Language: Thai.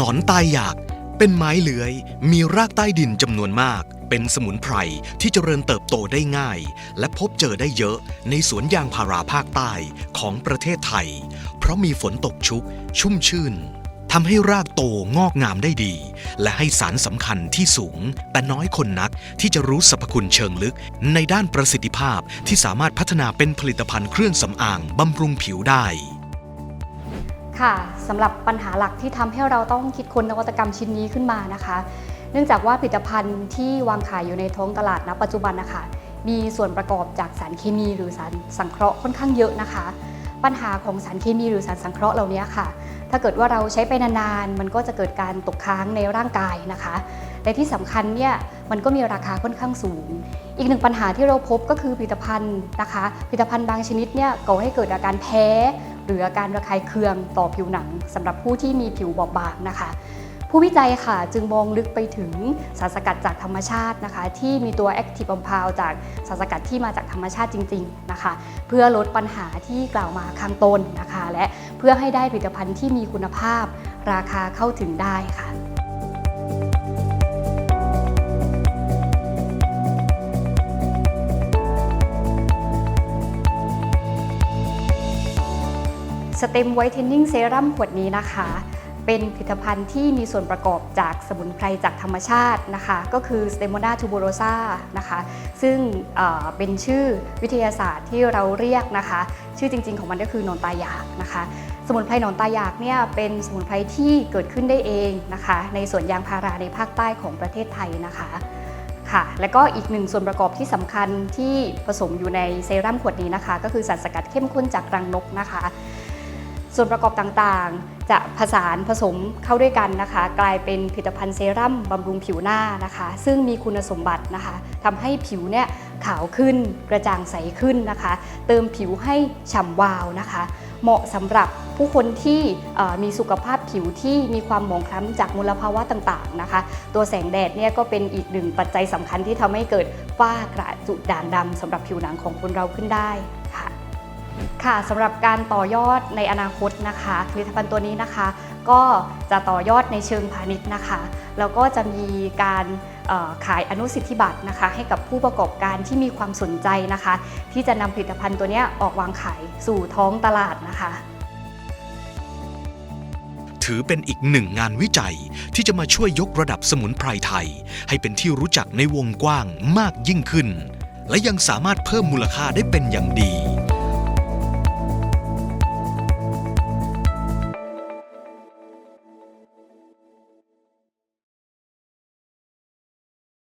นอนตายอยาก เป็นไม้เลื้อย มีรากใต้ดินจำนวนมาก เป็นสมุนไพรที่เจริญเติบโตได้ง่าย และพบเจอได้เยอะในสวนยางพาราภาคใต้ของประเทศไทย เพราะมีฝนตกชุก ชุ่มชื่นทำให้รากโตงอกงามได้ดี และให้สารสำคัญที่สูง แต่น้อยคนนักที่จะรู้สรรพคุณเชิงลึก ในด้านประสิทธิภาพที่สามารถพัฒนาเป็นผลิตภัณฑ์เครื่องสำอางบำรุงผิวได้ ค่ะสำหรับปัญหาหลักที่ทำให้เราต้องคิดค้นนวัตกรรมชิ้นนี้ขึ้นมานะคะ เนื่องจากว่าผลิตภัณฑ์ที่วางขายอยู่ในท้องตลาดณปัจจุบันนะคะมีส่วนประกอบจากสารเคมีหรือสารสังเคราะห์ค่อนข้างเยอะนะคะ ปัญหาของสารเคมีหรือสารสังเคราะห์เหล่านี้ค่ะ ถ้าเกิดว่าเราใช้ไปนานๆมันก็จะเกิดการตกค้างในร่างกายนะคะ และที่สำคัญเนี่ยมันก็มีราคาค่อนข้างสูง อีกหนึ่งปัญหาที่เราพบก็คือผลิตภัณฑ์นะคะผลิตภัณฑ์บางชนิดเนี่ยก่อให้เกิดอาการแพ้ หรืออาการระคายเคืองต่อผิวหนังสำหรับผู้ที่มีผิวบอบบางนะคะ ผู้วิจัยค่ะจึงมองลึกไปถึงสารสกัดจากธรรมชาตินะคะ ที่มีตัว Active Compound จากสารสกัดที่มาจากธรรมชาติจริง ๆนะคะ เพื่อลดปัญหาที่กล่าวมาข้างต้นนะคะ และเพื่อให้ได้ผลิตภัณฑ์ที่มีคุณภาพ ราคาเข้าถึงได้ค่ะ สเต็มไวท์เทนนิ่งเซรั่มขวดนี้นะคะ เป็นผลิตภัณฑ์ที่มีส่วนประกอบจากสมุนไพรจากธรรมชาตินะคะ ก็คือ s t e m o n a tuberosa นะคะ ซึ่งเเป็นชื่อวิทยาศาสตร์ที่เราเรียกนะคะ ชื่อจริง ๆ ของมันก็คือนอนตายากนะคะสมุนไพรหนอนตายากเนี่ยเป็นสมุนไพรที่เกิดขึ้นได้เองนะคะ ในสวนยางพาราในภาคใต้ของประเทศไทยนะคะค่ะ แล้วก็อีกหนึ่งส่วนประกอบที่สำคัญที่ผสมอยู่ในเซรั่มขวดนี้นะคะ ก็คือสารสกัดเข้มข้นจากรังนกนะคะ ส่วนประกอบต่างๆ จะผสานผสมเข้าด้วยกันนะคะ กลายเป็นผลิตภัณฑ์เซรั่มบำรุงผิวหน้านะคะ ซึ่งมีคุณสมบัตินะคะทำให้ผิวเนี่ยขาวขึ้นกระจ่างใสขึ้นนะคะ เติมผิวให้ฉ่ำวาวนะคะ เหมาะสำหรับผู้คนที่มีสุขภาพผิวที่มีความหมองคล้ำจากมลภาวะต่างๆนะคะ ตัวแสงแดดเนี่ยก็เป็นอีกหนึ่งปัจจัยสำคัญที่ทำให้เกิดฝ้ากระจุด่างดำสำหรับผิวหนังของคนเราขึ้นได้ค่ะ ค่ะสำหรับการต่อยอดในอนาคตนะคะผลิตภัณฑ์ตัวนี้นะคะ ก็จะต่อยอดในเชิงพาณิชย์นะคะ แล้วก็จะมีการขายอนุสิทธิบัตรนะคะ ให้กับผู้ประกอบการที่มีความสนใจนะคะ ที่จะนำผลิตภัณฑ์ตัวนี้ออกวางขายสู่ท้องตลาดนะคะถือเป็นอีกหนึ่งงานวิจัยที่จะมาช่วยยกระดับสมุนไพรไทย ให้เป็นที่รู้จักในวงกว้างมากยิ่งขึ้น และยังสามารถเพิ่มมูลค่าได้เป็นอย่างดี